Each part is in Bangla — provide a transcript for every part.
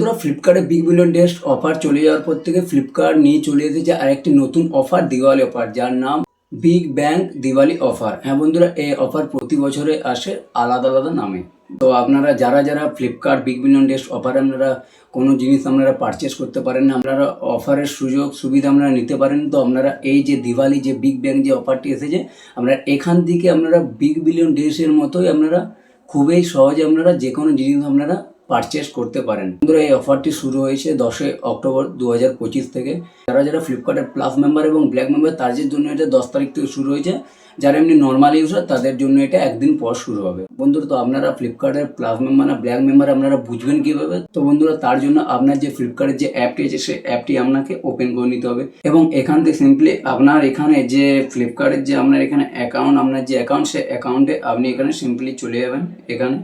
বন্ধুরা ফ্লিপকার্টে বিগ বিলিয়ন ডেস্ট অফার চলে যাওয়ার পর থেকে ফ্লিপকার্ট নিয়ে চলে এসেছে আরেকটি নতুন অফার দিওয়ালি অফার যার নাম বিগ ব্যাং দিওয়ালি অফার হ্যাঁ বন্ধুরা, এই অফার প্রতি বছরে আসে আলাদা আলাদা নামে। তো আপনারা যারা যারা ফ্লিপকার্ট বিগ বিলিয়ন টেস্ট অফারে আপনারা কোনো জিনিস আপনারা পারচেস করতে পারেন না, আপনারা অফারের সুযোগ সুবিধা আপনারা নিতে পারেন, তো আপনারা এই যে দিওয়ালি যে বিগ ব্যাং যে অফারটি এসেছে আপনারা এখান থেকে আপনারা বিগ বিলিয়ন ডেসের মতোই আপনারা খুবই সহজে আপনারা যে কোনো জিনিস আপনারা পারচেস করতে পারেন। বন্ধুরা, এই অফারটি শুরু হয়েছে দশই অক্টোবর দু হাজার পঁচিশ থেকে। যারা যারা ফ্লিপকার্টের প্লাস মেম্বার এবং ব্ল্যাক মেম্বার তাদের জন্য এটা দশ তারিখ থেকে শুরু হয়েছে, যারা এমনি নর্মাল ইউজার তাদের জন্য এটা একদিন পর শুরু হবে। বন্ধুরা, তো আপনারা ফ্লিপকার্টের প্লাস মেম্বার না ব্ল্যাক মেম্বার আপনারা বুঝবেন কীভাবে? তো বন্ধুরা, তার জন্য আপনার যে ফ্লিপকার্টের যে অ্যাপটি আছে সেই অ্যাপটি আপনাকে ওপেন করে নিতে হবে। এবং এখান থেকে সিম্পলি আপনার এখানে যে ফ্লিপকার্টের যে আপনার এখানে অ্যাকাউন্ট আপনার যে অ্যাকাউন্ট সেই অ্যাকাউন্টে আপনি এখানে সিম্পলি চলে যাবেন, এখানে।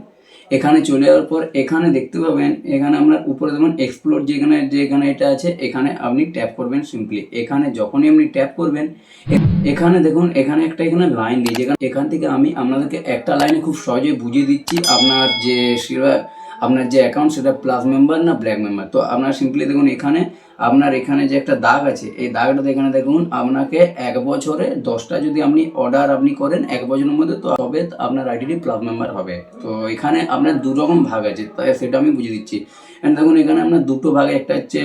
এখানে চলে যাওয়ার পর এখানে দেখতে পাবেন, এখানে আমরা উপরে দেখুন এক্সপ্লোর যেখানে যেখানে এটা আছে, এখানে আপনি ট্যাপ করবেন সিম্পলি এখানে যখনই আপনি ট্যাপ করবেন, এখানে দেখুন, এখানে একটা এখানে লাইন দিয়ে যেখানে এখান থেকে আমি আপনাদেরকে একটা লাইনে খুব সহজে বুঝিয়ে দিচ্ছি। আপনার যে শিরোয়া আপনার যে অ্যাকাউন্ট সেটা প্লাস মেম্বার না ব্ল্যাক মেম্বার তো আপনার সিম্পলি দেখুন এখানে, আপনার এখানে যে একটা দাগ আছে, এই দাগটা এখানে দেখুন, আপনাকে এক বছরে দশটা যদি আপনি অর্ডার আপনি করেন, এক বছরের মধ্যে তো তবে আপনার আইডিটি প্লাস মেম্বার হবে। তো এখানে আপনার দু রকম ভাগ আছে, তাই সেটা আমি বুঝে দিচ্ছি। দেখুন এখানে আপনার দুটো ভাগে, একটা হচ্ছে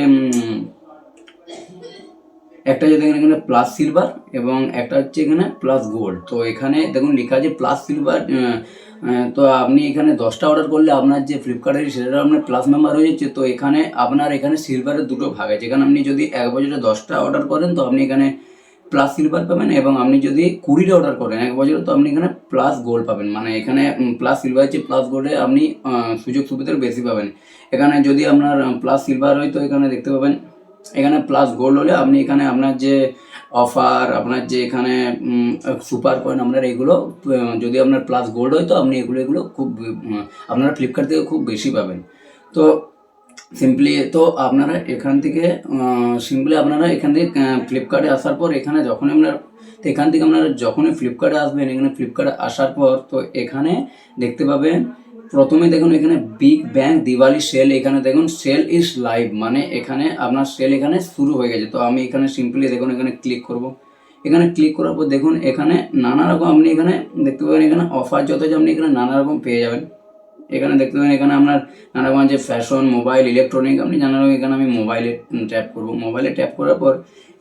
একটা যদি এখানে এখানে প্লাস সিলভার এবং একটা হচ্ছে এখানে প্লাস গোল্ড তো এখানে দেখুন লেখা আছে প্লাস সিলভার তো আপনি এখানে দশটা অর্ডার করলে আপনার যে ফ্লিপকার্টের সেটা আপনার প্লাস মেম্বার হয়ে যাচ্ছে। তো এখানে আপনার এখানে সিলভারের দুটো ভাগ আছে। এখানে আপনি যদি এক বছরে দশটা অর্ডার করেন, তো আপনি এখানে প্লাস সিলভার পাবেন এবং আপনি যদি কুড়িটা অর্ডার করেন এক বছরে, তো আপনি এখানে প্লাস গোল্ড পাবেন। মানে এখানে প্লাস সিলভার হচ্ছে প্লাস গোল্ডে আপনি সুযোগ সুবিধার বেশি পাবেন। এখানে যদি আপনার প্লাস সিলভার হয়, তো এখানে দেখতে পাবেন এখানে প্লাস গোল্ড হলে আপনি এখানে আপনার যে অফার আপনার যে এখানে সুপার কয়েন আপনার এগুলো যদি আপনার প্লাস গোল্ড হয় তো আপনি এগুলো এগুলো খুব আপনারা ফ্লিপকার্ট থেকে খুব বেশি পাবেন। তো সিম্পলি তো আপনারা এখান থেকে সিম্পলি আপনারা এখান থেকে ফ্লিপকার্টে আসার পর এখানে যখন আপনার এখান থেকে আপনারা যখনই ফ্লিপকার্টে আসবেন, এখানে ফ্লিপকার্টে আসার পর তো এখানে দেখতে পাবেন প্রথমে দেখুন এখানে বিগ ব্যাং দিওয়ালি সেল এখানে দেখুন সেল ইজ লাইভ মানে এখানে আপনার সেল এখানে শুরু হয়ে গেছে। তো আমি এখানে সিম্পলি দেখুন এখানে ক্লিক করব। এখানে ক্লিক করার পর দেখুন এখানে নানা রকম আপনি এখানে দেখতে পাবেন, এখানে অফার যত আপনি এখানে নানা রকম পেয়ে যাবেন। এখানে দেখতে পাবেন এখানে আপনার নানা রকম যে ফ্যাশন মোবাইল ইলেকট্রনিক আপনি জানার এখানে আমি মোবাইলে ট্যাপ করব। মোবাইলে ট্যাপ করার পর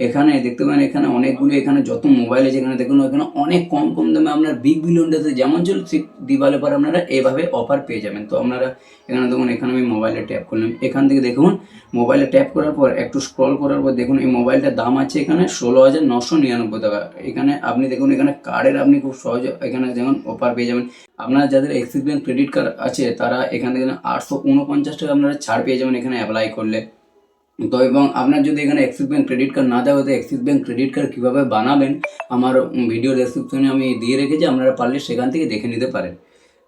এখানে দেখতে পাবেন এখানে অনেকগুলো, এখানে যত মোবাইল আছে, এখানে দেখুন, এখানে অনেক কম কম দামে আপনার বিগ বিলিয়ন ডেতে যেমন চলছে ঠিক দিওয়ালি পর আপনারা এভাবে অফার পেয়ে যাবেন। তো আপনারা এখানে দেখুন, এখানে আমি মোবাইলে ট্যাপ করলাম। এখান থেকে দেখুন মোবাইলে ট্যাপ করার পর, একটু স্ক্রল করার পর দেখুন, এই মোবাইলটার দাম আছে এখানে ষোলো হাজার নশো নিরানব্বই টাকা। এখানে আপনি দেখুন, এখানে কার্ডের আপনি খুব সহজে এখানে যেমন অফার পেয়ে যাবেন। আপনার যাদের এক্সিস ব্যাঙ্ক ক্রেডিট কার্ড আছে, তারা এখান থেকে আটশো উনপঞ্চাশ টাকা আপনারা ছাড় পেয়ে যাবেন, এখানে অ্যাপ্লাই করলে। তো এবং আপনার যদি এখানে অ্যাক্সিস ব্যাঙ্ক ক্রেডিট কার্ড না দেওয়া তো অ্যাক্সিস ব্যাঙ্ক ক্রেডিট কার্ড কীভাবে বানাবেন? আমার ভিডিও ডেসক্রিপশনে আমি দিয়ে রেখেছি, আপনারা পারলে সেখান থেকে দেখে নিতে পারেন।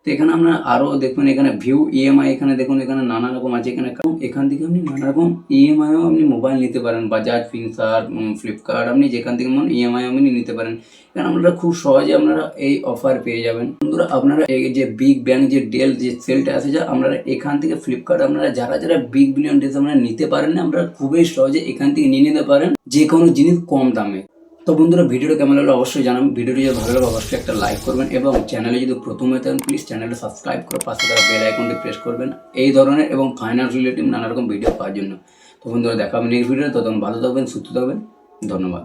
তো এখানে আপনার আরও দেখুন, এখানে ভিউ ইএমআই এখানে দেখুন, এখানে নানা রকম আছে, এখানে এখান থেকে আপনি নানা রকম ইএমআইও আপনি মোবাইল নিতে পারেন বাজাজ ফিনসার ফ্লিপকার্ট আপনি যেখান থেকে মন ইএমআই আপনি নিতে পারেন। এখানে আপনারা খুব সহজে আপনারা এই অফার পেয়ে যাবেন। বন্ধুরা, আপনারা এই যে বিগ ব্যাং যে ডেল যে সেলটা আছে, যা আপনারা এখান থেকে ফ্লিপকার্ট আপনারা যারা যারা বিগ বিলিয়ন ডেজ আপনারা নিতে পারেন না, আপনারা খুবই সহজে এখান থেকে নিয়ে নিতে পারেন। যে কোনো জিনিস কম দামে। তো বন্ধুরা, ভিডিওটা কেমন লাগল অবশ্যই জানাবেন। ভিডিওটি যদি ভালো লাগে, অবশ্যই একটা লাইক করবেন এবং চ্যানেলে যদি প্রথম হয়ে থাকেন প্লিজ চ্যানেলটা সাবস্ক্রাইব করে পাশে তারা বেল আইকনটি প্রেস করবেন। এই ধরনের এবং ফাইন্যান্স রিলেটিভ নানা রকম ভিডিও পাওয়ার জন্য। তো বন্ধুরা, দেখা হবে নেক্সট ভিডিও তখন ভালো থাকবেন, সুস্থ থাকবেন। ধন্যবাদ।